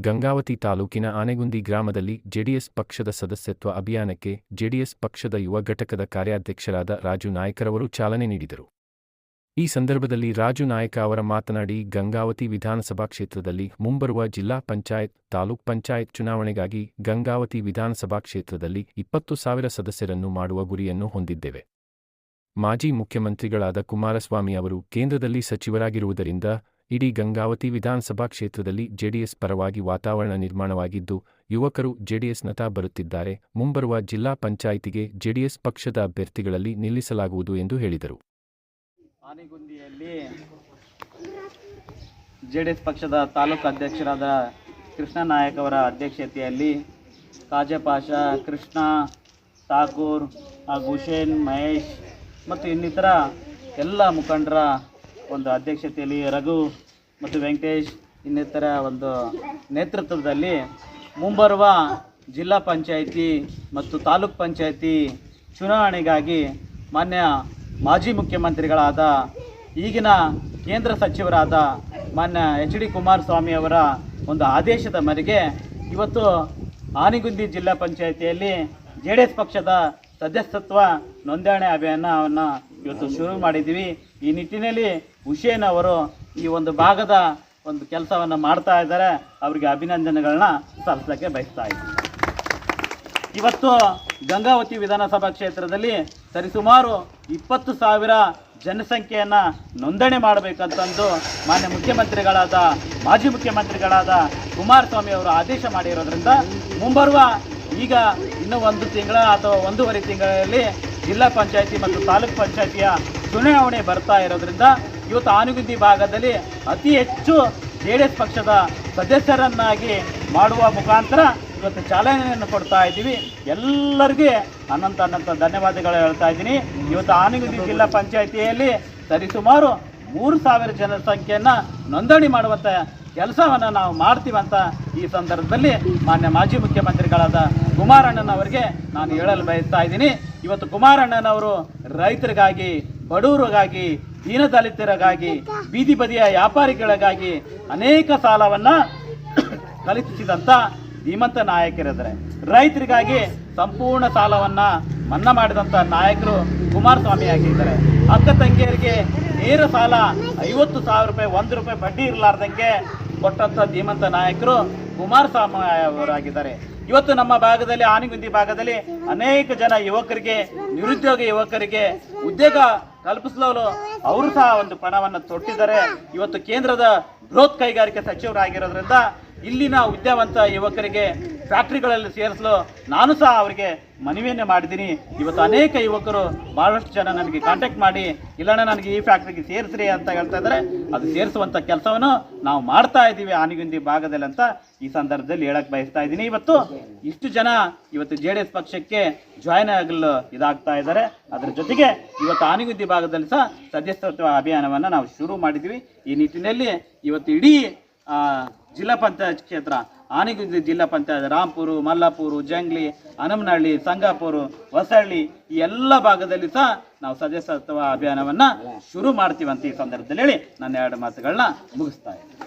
ಗಂಗಾವತಿ ತಾಲೂಕಿನ ಆನೆಗುಂದಿ ಗ್ರಾಮದಲ್ಲಿ ಜೆಡಿಎಸ್ ಪಕ್ಷದ ಸದಸ್ಯತ್ವ ಅಭಿಯಾನಕ್ಕೆ ಜೆಡಿಎಸ್ ಪಕ್ಷದ ಯುವ ಘಟಕದ ಕಾರ್ಯಾಧ್ಯಕ್ಷರಾದ ರಾಜು ನಾಯ್ಕರವರು ಚಾಲನೆ ನೀಡಿದರು. ಈ ಸಂದರ್ಭದಲ್ಲಿ ರಾಜು ನಾಯಕ ಅವರ ಮಾತನಾಡಿ, ಗಂಗಾವತಿ ವಿಧಾನಸಭಾ ಕ್ಷೇತ್ರದಲ್ಲಿ ಮುಂಬರುವ ಜಿಲ್ಲಾ ಪಂಚಾಯತ್, ತಾಲೂಕ್ ಪಂಚಾಯತ್ ಚುನಾವಣೆಗಾಗಿ ಗಂಗಾವತಿ ವಿಧಾನಸಭಾ ಕ್ಷೇತ್ರದಲ್ಲಿ ಇಪ್ಪತ್ತು ಸಾವಿರ ಸದಸ್ಯರನ್ನು ಮಾಡುವ ಗುರಿಯನ್ನು ಹೊಂದಿದ್ದೇವೆ. ಮಾಜಿ ಮುಖ್ಯಮಂತ್ರಿಗಳಾದ ಕುಮಾರಸ್ವಾಮಿ ಅವರು ಕೇಂದ್ರದಲ್ಲಿ ಸಚಿವರಾಗಿರುವುದರಿಂದ ಇಡೀ ಗಂಗಾವತಿ ವಿಧಾನಸಭಾ ಕ್ಷೇತ್ರದಲ್ಲಿ ಜೆಡಿಎಸ್ ಪರವಾಗಿ ವಾತಾವರಣ ನಿರ್ಮಾಣವಾಗಿದ್ದು, ಯುವಕರು ಜೆಡಿಎಸ್ನತ ಬರುತ್ತಿದ್ದಾರೆ. ಮುಂಬರುವ ಜಿಲ್ಲಾ ಪಂಚಾಯಿತಿಗೆ ಜೆಡಿಎಸ್ ಪಕ್ಷದ ಅಭ್ಯರ್ಥಿಗಳಲ್ಲಿ ನಿಲ್ಲಿಸಲಾಗುವುದು ಎಂದು ಹೇಳಿದರು. ಆನೆಗುಂದಿಯಲ್ಲಿ ಜೆಡಿಎಸ್ ಪಕ್ಷದ ತಾಲೂಕು ಅಧ್ಯಕ್ಷರಾದ ಕೃಷ್ಣ ನಾಯಕ್ ಅವರ ಅಧ್ಯಕ್ಷತೆಯಲ್ಲಿ ಕಾಜಪಾಷ, ಕೃಷ್ಣ, ಠಾಕೂರ್ ಹಾಗೂ ಹುಷೇನ್ ಮಹೇಶ್ ಮತ್ತು ಇನ್ನಿತರ ಎಲ್ಲ ಮುಖಂಡರ ಒಂದು ಅಧ್ಯಕ್ಷತೆಯಲ್ಲಿ ರಘು ಮತ್ತು ವೆಂಕಟೇಶ್ ಇನ್ನಿತರ ಒಂದು ನೇತೃತ್ವದಲ್ಲಿ ಮುಂಬರುವ ಜಿಲ್ಲಾ ಪಂಚಾಯಿತಿ ಮತ್ತು ತಾಲೂಕ್ ಪಂಚಾಯಿತಿ ಚುನಾವಣೆಗಾಗಿ ಮಾನ್ಯ ಮಾಜಿ ಮುಖ್ಯಮಂತ್ರಿಗಳಾದ ಈಗಿನ ಕೇಂದ್ರ ಸಚಿವರಾದ ಮಾನ್ಯ ಎಚ್ ಡಿ ಕುಮಾರಸ್ವಾಮಿ ಅವರ ಒಂದು ಆದೇಶದ ಮೇರೆಗೆ ಇವತ್ತು ಆನೆಗುಂದಿ ಜಿಲ್ಲಾ ಪಂಚಾಯಿತಿಯಲ್ಲಿ ಜೆ ಡಿ ಎಸ್ ಪಕ್ಷದ ಸದಸ್ಯತ್ವ ನೋಂದಣಿ ಅಭಿಯಾನವನ್ನು ಇವತ್ತು ಶುರು ಮಾಡಿದ್ದೀವಿ. ಈ ನಿಟ್ಟಿನಲ್ಲಿ ಹುಸೇನ್ ಅವರು ಈ ಒಂದು ಭಾಗದ ಒಂದು ಕೆಲಸವನ್ನು ಮಾಡ್ತಾ ಇದ್ದಾರೆ. ಅವರಿಗೆ ಅಭಿನಂದನೆಗಳನ್ನ ಸಲ್ಲಿಸೋಕ್ಕೆ ಬಯಸ್ತಾ ಇದ್ದೀನಿ. ಇವತ್ತು ಗಂಗಾವತಿ ವಿಧಾನಸಭಾ ಕ್ಷೇತ್ರದಲ್ಲಿ ಸರಿಸುಮಾರು ಇಪ್ಪತ್ತು ಸಾವಿರ ಜನಸಂಖ್ಯೆಯನ್ನು ನೋಂದಣಿ ಮಾಡಬೇಕಂತಂದು ಮಾನ್ಯ ಮುಖ್ಯಮಂತ್ರಿಗಳಾದ, ಮಾಜಿ ಮುಖ್ಯಮಂತ್ರಿಗಳಾದ ಕುಮಾರಸ್ವಾಮಿ ಅವರು ಆದೇಶ ಮಾಡಿರೋದ್ರಿಂದ ಮುಂಬರುವ ಈಗ ಇನ್ನೂ ಒಂದು ತಿಂಗಳ ಅಥವಾ ಒಂದೂವರೆ ತಿಂಗಳಲ್ಲಿ ಜಿಲ್ಲಾ ಪಂಚಾಯತಿ ಮತ್ತು ತಾಲೂಕ್ ಪಂಚಾಯತಿಯ ಚುನಾವಣೆ ಬರ್ತಾ ಇರೋದ್ರಿಂದ ಇವತ್ತು ಆನುಗುಂದಿ ಭಾಗದಲ್ಲಿ ಅತಿ ಹೆಚ್ಚು ಜೆ ಪಕ್ಷದ ಸದಸ್ಯರನ್ನಾಗಿ ಮಾಡುವ ಮುಖಾಂತರ ಇವತ್ತು ಚಾಲನೆಯನ್ನು ಕೊಡ್ತಾ ಇದ್ದೀವಿ. ಎಲ್ಲರಿಗೆ ಅನಂತ ಅನಂತ ಧನ್ಯವಾದಗಳು ಹೇಳ್ತಾ ಇದ್ದೀನಿ. ಇವತ್ತು ಆನೆಗುಂದಿ ಜಿಲ್ಲಾ ಪಂಚಾಯಿತಿಯಲ್ಲಿ ಸರಿಸುಮಾರು ಮೂರು ಸಾವಿರ ಜನಸಂಖ್ಯೆಯನ್ನು ನೋಂದಣಿ ಮಾಡುವಂಥ ಕೆಲಸವನ್ನು ನಾವು ಮಾಡ್ತೀವಂತ ಈ ಸಂದರ್ಭದಲ್ಲಿ ಮಾನ್ಯ ಮಾಜಿ ಮುಖ್ಯಮಂತ್ರಿಗಳಾದ ಕುಮಾರಣ್ಣನವರಿಗೆ ನಾನು ಹೇಳಲು ಬಯಸ್ತಾ ಇದ್ದೀನಿ. ಇವತ್ತು ಕುಮಾರಣ್ಣನವರು ರೈತರಿಗಾಗಿ, ಬಡವರಿಗಾಗಿ, ದೀನದಲಿತರಿಗಾಗಿ, ಬೀದಿ ಬದಿಯ ವ್ಯಾಪಾರಿಗಳಿಗಾಗಿ ಅನೇಕ ಸಾಲವನ್ನು ಕಲ್ಪಿಸಿದಂಥ ಧೀಮಂತ ನಾಯಕರಿದ್ದಾರೆ. ರೈತರಿಗಾಗಿ ಸಂಪೂರ್ಣ ಸಾಲವನ್ನ ಮನ್ನಾ ಮಾಡಿದಂಥ ನಾಯಕರು ಕುಮಾರಸ್ವಾಮಿ ಆಗಿದ್ದಾರೆ. ಅಕ್ಕ ತಂಗಿಯರಿಗೆ ನೇರ ಸಾಲ, ಐವತ್ತು ಸಾವಿರ ರೂಪಾಯಿ, ಒಂದು ರೂಪಾಯಿ ಬಡ್ಡಿ ಇರಲಾರ್ದಂಗೆ ಕೊಟ್ಟಂಥ ಧೀಮಂತ ನಾಯಕರು ಕುಮಾರಸ್ವಾಮಿ ಅವರಾಗಿದ್ದಾರೆ. ಇವತ್ತು ನಮ್ಮ ಭಾಗದಲ್ಲಿ, ಆನೆಗುಂದಿ ಭಾಗದಲ್ಲಿ ಅನೇಕ ಜನ ಯುವಕರಿಗೆ, ನಿರುದ್ಯೋಗ ಯುವಕರಿಗೆ ಉದ್ಯೋಗ ಕಲ್ಪಿಸಲು ಅವರು ಸಹ ಒಂದು ಪಣವನ್ನು ತೊಟ್ಟಿದ್ದಾರೆ. ಇವತ್ತು ಕೇಂದ್ರದ ಬೃಹತ್ ಕೈಗಾರಿಕೆ ಸಚಿವರಾಗಿರೋದ್ರಿಂದ ಇಲ್ಲಿನ ವಿದ್ಯಾವಂತ ಯುವಕರಿಗೆ ಫ್ಯಾಕ್ಟ್ರಿಗಳಲ್ಲಿ ಸೇರಿಸಲು ನಾನು ಸಹ ಅವರಿಗೆ ಮನವಿಯನ್ನೇ ಮಾಡಿದ್ದೀನಿ. ಇವತ್ತು ಅನೇಕ ಯುವಕರು ಬಹಳಷ್ಟು ಜನ ನನಗೆ ಕಾಂಟ್ಯಾಕ್ಟ್ ಮಾಡಿ, ಇಲ್ಲಣ್ಣ, ನನಗೆ ಈ ಫ್ಯಾಕ್ಟ್ರಿಗೆ ಸೇರಿಸ್ರಿ ಅಂತ ಹೇಳ್ತಾ ಇದ್ದಾರೆ. ಅದು ಸೇರಿಸುವಂಥ ಕೆಲಸವನ್ನು ನಾವು ಮಾಡ್ತಾ ಇದ್ದೀವಿ ಆನೆಗುಂದಿ ಭಾಗದಲ್ಲಿ ಅಂತ ಈ ಸಂದರ್ಭದಲ್ಲಿ ಹೇಳಕ್ಕೆ ಬಯಸ್ತಾ ಇದ್ದೀನಿ. ಇವತ್ತು ಇಷ್ಟು ಜನ ಇವತ್ತು ಜೆ ಡಿ ಎಸ್ ಪಕ್ಷಕ್ಕೆ ಜಾಯ್ನ್ ಆಗಲು ಇದಾಗ್ತಾ ಇದ್ದಾರೆ. ಅದರ ಜೊತೆಗೆ ಇವತ್ತು ಆನೆಗುಂದಿ ಭಾಗದಲ್ಲಿ ಸಹ ಸದಸ್ಯತ್ವ ಅಭಿಯಾನವನ್ನು ನಾವು ಶುರು ಮಾಡಿದ್ವಿ ಈ ನಿಟ್ಟಿನಲ್ಲಿ ಇವತ್ತು ಇಡೀ ಜಿಲ್ಲಾ ಪಂಚಾಯತ್ ಕ್ಷೇತ್ರ, ಆನೆಗುಂದಿ ಜಿಲ್ಲಾ ಪಂಚಾಯತ್, ರಾಂಪುರು, ಮಲ್ಲಾಪುರು, ಜಂಗ್ಲಿ ಹನಮನಹಳ್ಳಿ ಸಂಗಾಪುರು, ಹೊಸಹಳ್ಳಿ ಈ ಎಲ್ಲ ಭಾಗದಲ್ಲಿ ಸಹ ನಾವು ಸದಸ್ಯತ್ವ ಅಭಿಯಾನವನ್ನು ಶುರು ಮಾಡ್ತೀವಂತ ಈ ಸಂದರ್ಭದಲ್ಲಿ ಹೇಳಿ ನನ್ನ ಎರಡು ಮಾತುಗಳನ್ನ ಮುಗಿಸ್ತಾ ಇದ್ದೀನಿ.